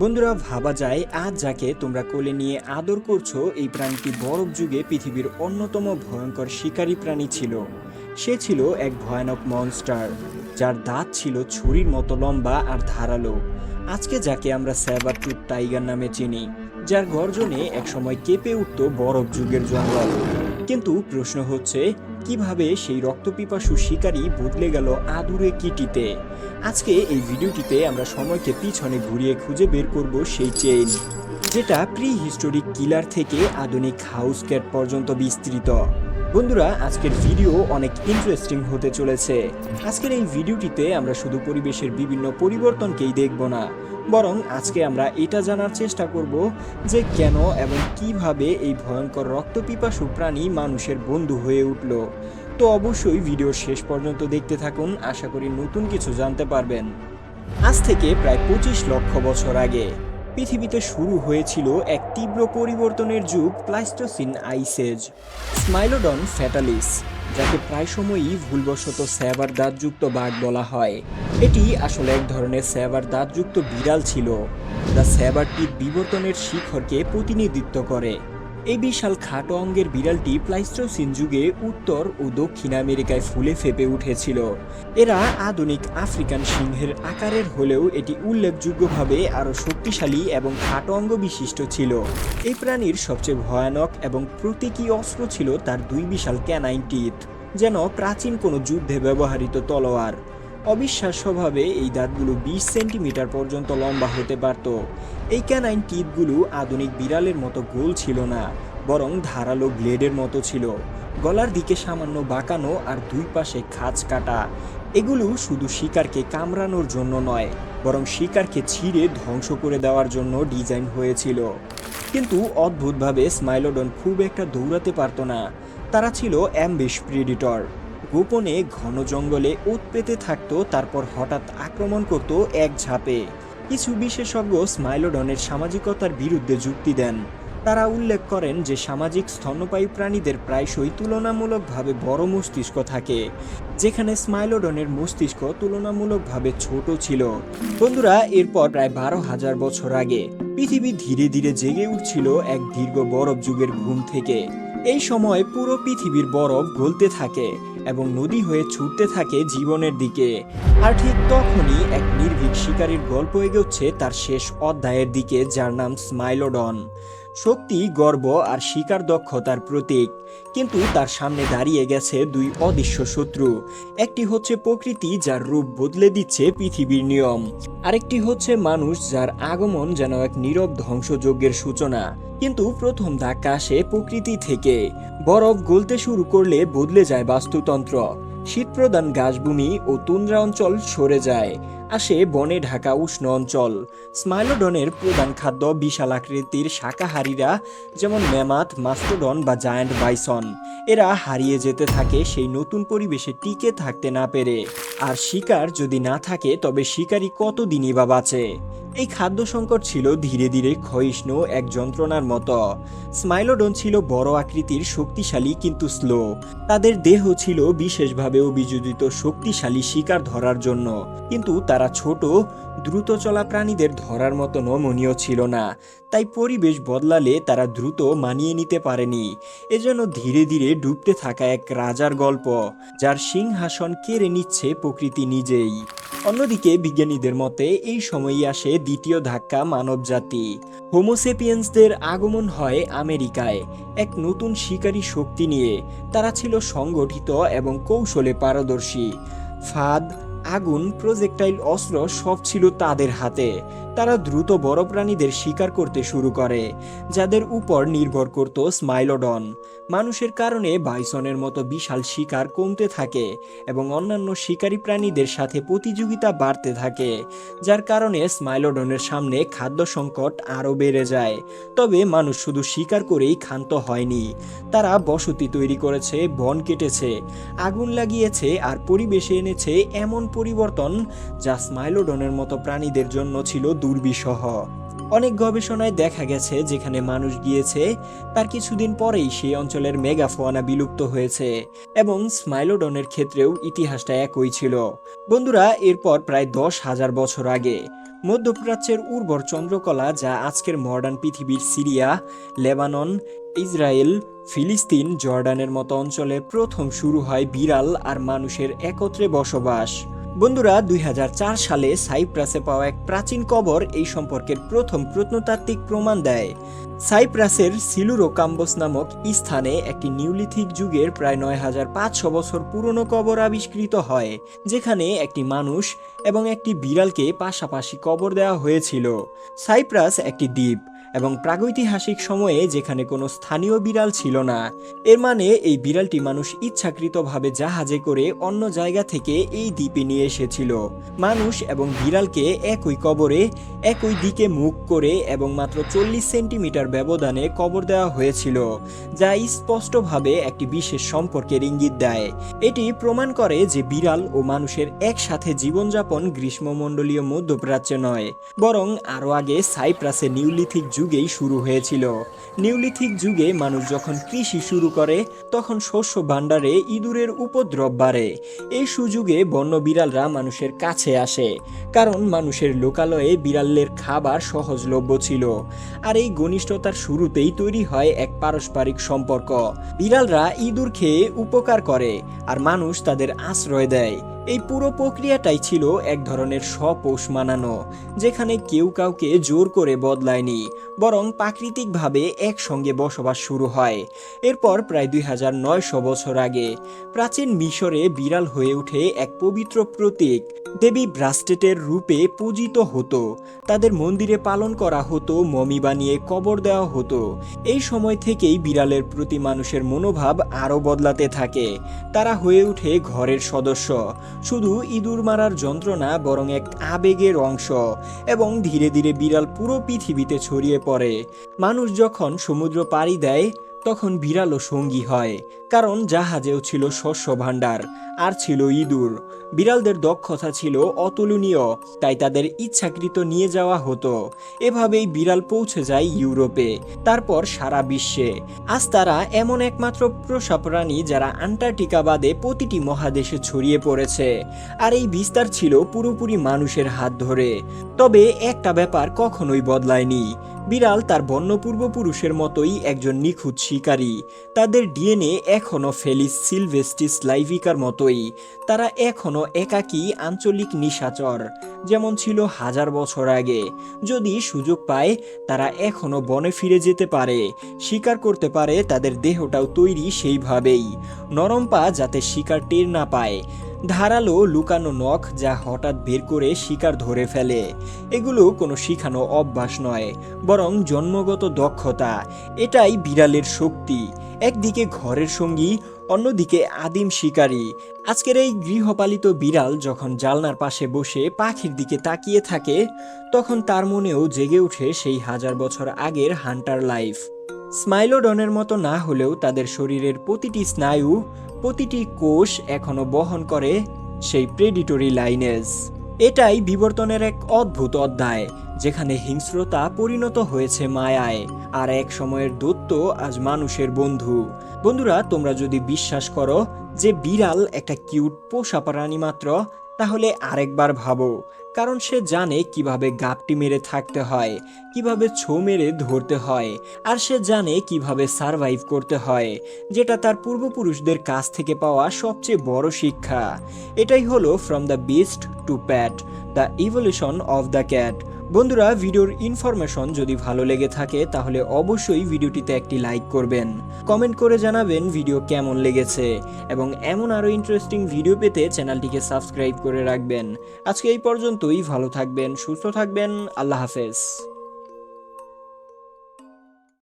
বন্ধুরা, ভাবা যায় আজ যাকে তোমরা কোলে নিয়ে আদর করছ, এই প্রাণীটি বরফ যুগে পৃথিবীর অন্যতম ভয়ঙ্কর শিকারী প্রাণী ছিল। সে ছিল এক ভয়ানক মনস্টার যার দাঁত ছিল ছুরির মতো লম্বা আর ধারালো। আজকে যাকে আমরা স্যাবার টুথ টাইগার নামে চিনি, যার গর্জনে একসময় কেঁপে উঠত বরফ যুগের জঙ্গল। কিন্তু প্রশ্ন হচ্ছে কীভাবে সেই রক্তপিপাসু শিকারী বদলে গেল আদুরে কিটিতে? আজকে এই ভিডিওটিতে আমরা সময়কে পিছনে ঘুরিয়ে খুঁজে বের করব সেই চেইন যেটা প্রি হিস্টোরিক কিলার থেকে আধুনিক হাউস ক্যাট পর্যন্ত বিস্তৃত। বন্ধুরা, আজকের ভিডিও অনেক ইন্টারেস্টিং হতে চলেছে। আজকের এই ভিডিওটিতে আমরা শুধু পরিবেশের বিভিন্ন পরিবর্তনকেই দেখব না বরং আজকে আমরা এটা জানার চেষ্টা করব যে কেন এবং কীভাবে এই ভয়ঙ্কর রক্তপিপাসু প্রাণী মানুষের বন্ধু হয়ে উঠল। তো অবশ্যই ভিডিও শেষ পর্যন্ত দেখতে থাকুন, আশা করি নতুন কিছু জানতে পারবেন। আজ থেকে প্রায় পঁচিশ লক্ষ বছর আগে পৃথিবীতে শুরু হয়েছিল এক তীব্র পরিবর্তনের যুগ প্লাইস্টোসিন আইসেজ, স্মাইলোডন ফ্যাটালিস। যাকে প্রায় সময়ই ভুলবশত স্যাবার দাঁতযুক্ত বাঘ বলা হয়। এটি আসলে এক ধরনের স্যাবার দাঁতযুক্ত বিড়াল ছিল। যা স্যাবারটির বিবর্তনের শিখরকে প্রতিনিধিত্ব করে। এই বিশাল খাটো অঙ্গের বিড়ালটি প্লাইস্টোসিন যুগে উত্তর ও দক্ষিণ আমেরিকায় ফুলে ফেপে উঠেছিল। এরা আধুনিক আফ্রিকান সিংহের আকারের হলেও এটি উল্লেখযোগ্যভাবে আরও শক্তিশালী এবং খাটো অঙ্গ বিশিষ্ট ছিল। এই প্রাণীর সবচেয়ে ভয়ানক এবং প্রতীকী অস্ত্র ছিল তার দুই বিশাল ক্যানাইন টিথ, যেন প্রাচীন কোনো যুদ্ধে ব্যবহৃত তলোয়ার। অবিশ্বাস্যভাবে এই দাঁতগুলো বিশ সেন্টিমিটার পর্যন্ত লম্বা হতে পারত। এই ক্যানাইন টিপগুলো আধুনিক বিড়ালের মতো গোল ছিল না, বরং ধারালো ব্লেডের মতো ছিল। গলার দিকে সামান্য বাঁকানো আর দুই পাশে খাঁজ কাটা। এগুলো শুধু শিকারকে কামড়ানোর জন্য নয়, বরং শিকারকে ছিঁড়ে ধ্বংস করে দেওয়ার জন্য ডিজাইন হয়েছিল। কিন্তু অদ্ভুতভাবে স্মাইলোডন খুব একটা দৌড়াতে পারতো না। তারা ছিল অ্যাম্বিশ প্রিডিটর। গোপনে ঘন জঙ্গলে ওত পেতে থাকতো, তারপর হঠাৎ আক্রমণ করত এক ঝাঁপে। কিছু বিশেষজ্ঞ স্মাইলোডনের সামাজিকতার বিরুদ্ধে যুক্তি দেন। তারা উল্লেখ করেন যে সামাজিক স্তন্যপায়ী প্রাণীদের প্রায়শই তুলনামূলকভাবে বড় মস্তিষ্ক থাকে, যেখানে স্মাইলোডনের মস্তিষ্ক তুলনামূলকভাবে ছোট ছিল। বন্ধুরা, এরপর প্রায় বারো হাজার বছর আগে পৃথিবী ধীরে ধীরে জেগে উঠছিল এক দীর্ঘ বরফ যুগের ঘুম থেকে। এই সময় পুরো পৃথিবীর বরফ গলতে থাকে। এবং নদী হয়ে ছুটতে থাকে জীবনের দিকে। আর ঠিক তখনই এক নির্ভীক শিকারীর গল্প এগোচ্ছে তার শেষ অধ্যায়ের দিকে, যার নাম স্মাইলোডন। শক্তি, গর্ব আর শিকার দক্ষতার প্রতীক। কিন্তু তার সামনে দাঁড়িয়ে গেছে দুই অদৃশ্য শত্রু। একটি হচ্ছে প্রকৃতি, যার রূপ বদলে দিচ্ছে পৃথিবীর নিয়ম। আরেকটি হচ্ছে মানুষ, যার আগমন যেন এক নীরব ধ্বংসযজ্ঞের সূচনা। কিন্তু প্রথম ধাক্কা আসে প্রকৃতি থেকে। বরফ গলতে শুরু করলে বদলে যায় বাস্তুতন্ত্র। শীতপ্রধান ঘাসভূমি ও তুন্দ্রা অঞ্চল সরে যায়। আসে বনে ঢাকা উষ্ণ অঞ্চল। স্মাইলোডনের প্রধান খাদ্য বিশাল আকৃতির শাকাহারীরা, যেমন ম্যামাথ, মাস্টোডন বা জায়ান্ট বাইসন। এরা হারিয়ে যেতে থাকে, সেই নতুন পরিবেশে টিকে থাকতে না পেরে। আর শিকার যদি না থাকে, তবে শিকারী কতদিনই বা বাঁচে? এই খাদ্য সংকট ছিল ধীরে ধীরে ক্ষয়িষ্ণু এক যন্ত্রণার মতো। স্মাইলোডন ছিল বড় আকৃতির শক্তিশালী কিন্তু স্লো। তাদের দেহ ছিল বিশেষভাবে অভিযোজিত শক্তিশালী শিকার ধরার জন্য। কিন্তু তারা ছোট, দ্রুত চলা প্রাণীদের ধরার মতো নমনীয় ছিল না। তাই পরিবেশ বদলালে তারা দ্রুত মানিয়ে নিতে পারেনি। এজন্য ধীরে ধীরে ডুবতে থাকা এক রাজার গল্প, যার সিংহাসন কেড়ে নিচ্ছে প্রকৃতি নিজেই। অন্যদিকে বিজ্ঞানীদের মতে, এই সময়ই আসে দ্বিতীয় ধাক্কা মানবজাতি। হোমোসেপিয়েন্সদের আগমন হয় আমেরিকায়, এক নতুন শিকারী শক্তি নিয়ে। তারা ছিল সংগঠিত এবং কৌশলে পারদর্শী। ফাঁদ আগুন প্রজেক্টাইল অস্ত্র সব ছিল তাদের হাতে। তারা দ্রুত বড় প্রাণীদের শিকার করতে শুরু করে, যাদের উপর নির্ভর করত স্মাইলোডন। মানুষের কারণে বাইসনের মতো বিশাল শিকার কমতে থাকে এবং অন্যান্য শিকারী প্রাণীদের সাথে প্রতিযোগিতা বাড়তে থাকে, যার কারণে স্মাইলোডনের সামনে খাদ্য সংকট আরও বেড়ে যায়। তবে মানুষ শুধু শিকার করেই ক্ষান্ত হয়নি, তারা বসতি তৈরি করেছে, বন কেটেছে, আগুন লাগিয়েছে আর পরিবেশে এনেছে এমন পরিবর্তন যা স্মাইলোডনের মতো প্রাণীদের জন্য ছিল দুর্বিষহ। অনেক গবেষণায় দেখা গেছে যেখানে মানুষ গিয়েছে, তার কিছুদিন পরেই সেই অঞ্চলের মেগাফোয়ানা বিলুপ্ত হয়েছে এবং স্মাইলোডনের ক্ষেত্রেও ইতিহাসটা একই ছিল। বন্ধুরা, এরপর প্রায় দশ হাজার বছর আগে মধ্যপ্রাচ্যের উর্বর চন্দ্রকলা যা আজকের মডার্ন পৃথিবীর সিরিয়া, লেবানন, ইসরায়েল, ফিলিস্তিন, জর্ডানের মতো অঞ্চলে প্রথম শুরু হয় বিড়াল আর মানুষের একত্রে বসবাস। বন্ধুরা, দুই হাজার চার সালে সাইপ্রাসে পাওয়া এক প্রাচীন কবর এই সম্পর্কের প্রথম প্রত্নতাত্ত্বিক প্রমাণ দেয়। সাইপ্রাসের সিলুরো কাম্বস নামক স্থানে একটি নিউলিথিক যুগের প্রায় নয় হাজার পাঁচশো বছর পুরনো কবর আবিষ্কৃত হয়, যেখানে একটি মানুষ এবং একটি বিড়ালকে পাশাপাশি কবর দেওয়া হয়েছিল। সাইপ্রাস একটি দ্বীপ এবং প্রাগৈতিহাসিক সময়ে যেখানে কোনো স্থানীয় বিড়াল ছিল না, এর মানে এই বিড়ালটি মানুষ ইচ্ছাকৃতভাবে জাহাজে করে অন্য জায়গা থেকে এই দ্বীপে নিয়ে এসেছিল। মানুষ এবং বিড়ালকে একই কবরে, একই দিকে মুখ করে এবং মাত্র চল্লিশ সেন্টিমিটার ব্যবধানে কবর দেওয়া হয়েছিল, যা স্পষ্টভাবে একটি বিশেষ সম্পর্কের ইঙ্গিত দেয়। এটি প্রমাণ করে যে বিড়াল ও মানুষের একসাথে জীবনযাপন গ্রীষ্মমণ্ডলীয় মধ্যপ্রাচ্যে নয়, বরং আরও আগে সাইপ্রাসে নিউলিথিক যুগেই শুরু হয়েছিল। নিউলিথিক যুগে মানুষ যখন কৃষি শুরু করে, তখন শস্য ভাণ্ডারে ইঁদুরের উপদ্রব বাড়ে। এই সুযোগে বন্য বিড়ালরা মানুষের কাছে আসে, কারণ মানুষের লোকালয়ে বিড়ালের খাবার সহজলভ্য ছিল। আর এই ঘনিষ্ঠতার শুরুতেই তৈরি হয় এক পারস্পরিক সম্পর্ক। বিড়ালরা ইঁদুর খেয়ে উপকার করে, আর মানুষ তাদের আশ্রয় দেয়। এই পুরো প্রক্রিয়াটাই ছিল এক ধরনের স্বপোষ মানানো, যেখানে কেউ কাউকে জোর করে বদলায়নি, বরং প্রাকৃতিকভাবে একসঙ্গে বসবাস শুরু হয়। এরপর প্রায় দুই হাজার নয়শো বছর আগে প্রাচীন মিশরে বিড়াল হয়ে ওঠে এক পবিত্র প্রতীক, দেবী ব্রাস্টেটের রূপে পূজিত হতো। তাদের মন্দিরে পালন করা হতো, মমি বানিয়ে কবর দেওয়া হতো। এই সময় থেকেই বিড়ালের প্রতি মানুষের মনোভাব আরও বদলাতে থাকে। তারা হয়ে ওঠে ঘরের সদস্য শুধু ইঁদুর মারার যন্ত্রণা, বরং এক আবেগের অংশ এবং ধীরে ধীরে বিড়াল পুরো পৃথিবীতে ছড়িয়ে পড়ে। মানুষ যখন সমুদ্র পাড়ি দেয় তখন বিড়ালও সঙ্গী হয়, কারণ জাহাজেও ছিল শস্য ভাণ্ডার আর ছিল ইঁদুর। বিড়ালদের দক্ষতা ছিল অতুলনীয়, তাই তাদের ইচ্ছাকৃত নিয়ে যাওয়া হতো। এভাবেই বিড়াল পৌঁছে যায় ইউরোপে, তারপর সারা বিশ্বে। আজ তারা এমন একমাত্র পোষা প্রাণী যারা আন্টার্কটিকা বাদে প্রতিটি মহাদেশে ছড়িয়ে পড়েছে, আর এই বিস্তার ছিল পুরোপুরি মানুষের হাত ধরে। তবে একটা ব্যাপার কখনোই বদলায়নি বিড়াল তার বন্য পূর্বপুরুষের মতোই একজন নিখুঁত শিকারী। তাদের ডিএনএ এখনও ফেলিস সিলভেস্টিস লাইভিকার মতোই। তারা এখনও একাকী আঞ্চলিক নিশাচর, যেমন ছিল হাজার বছর আগে। যদি সুযোগ পায়, তারা এখনও বনে ফিরে যেতে পারে, শিকার করতে পারে তাদের দেহটাও তৈরি সেইভাবেই। নরম পা যাতে শিকার টের না পায় ধারালো লুকানো নখ যা হঠাৎ বের করে শিকার ধরে ফেলে। এগুলো কোনো শিখানো অভ্যাস নয়, বরং জন্মগত দক্ষতা। এটাই বিড়ালের শক্তি। একদিকে ঘরের সঙ্গী, অন্যদিকে আদিম শিকারী। আজকের এই গৃহপালিত বিড়াল যখন জালনার পাশে বসে পাখির দিকে তাকিয়ে থাকে, তখন তার মনেও জেগে ওঠে সেই হাজার বছর আগের হান্টার লাইফ। স্মাইলোডনের মতো না হলেও তাদের শরীরের প্রতিটি স্নায়ু, প্রতিটি কোষ এখনও বহন করে সেই প্রেডিটরি লাইনেজ এটাই বিবর্তনের এক অদ্ভুত অধ্যায়, যেখানে হিংস্রতা পরিণত হয়েছে মায়ায়, আর এক সময়ের দত্ত আজ মানুষের বন্ধু। বন্ধুরা, তোমরা যদি বিশ্বাস করো যে বিড়াল একটা কিউট পোষা প্রাণী মাত্র, তাহলে আরেকবার ভাবো কারণ সে জানে কীভাবে গাপটি মেরে থাকতে হয়, কীভাবে ছো মেরে ধরতে হয়, আর সে জানে কীভাবে সারভাইভ করতে হয়, যেটা তার পূর্বপুরুষদের কাছ থেকে পাওয়া সবচেয়ে বড় শিক্ষা। এটাই হলো from the beast to pet the evolution of the cat বন্ধুরা, ভিডিওর ইনফরমেশন যদি ভালো লেগে থাকে, তাহলে অবশ্যই ভিডিওটিতে একটি লাইক করবেন। কমেন্ট করে জানাবেন ভিডিও কেমন লেগেছে, এবং এমন আরও ইন্টারেস্টিং ভিডিও পেতে চ্যানেলটিকে সাবস্ক্রাইব করে রাখবেন। আজকে এই পর্যন্তই, ভালো থাকবেন, সুস্থ থাকবেন, আল্লাহ হাফেজ।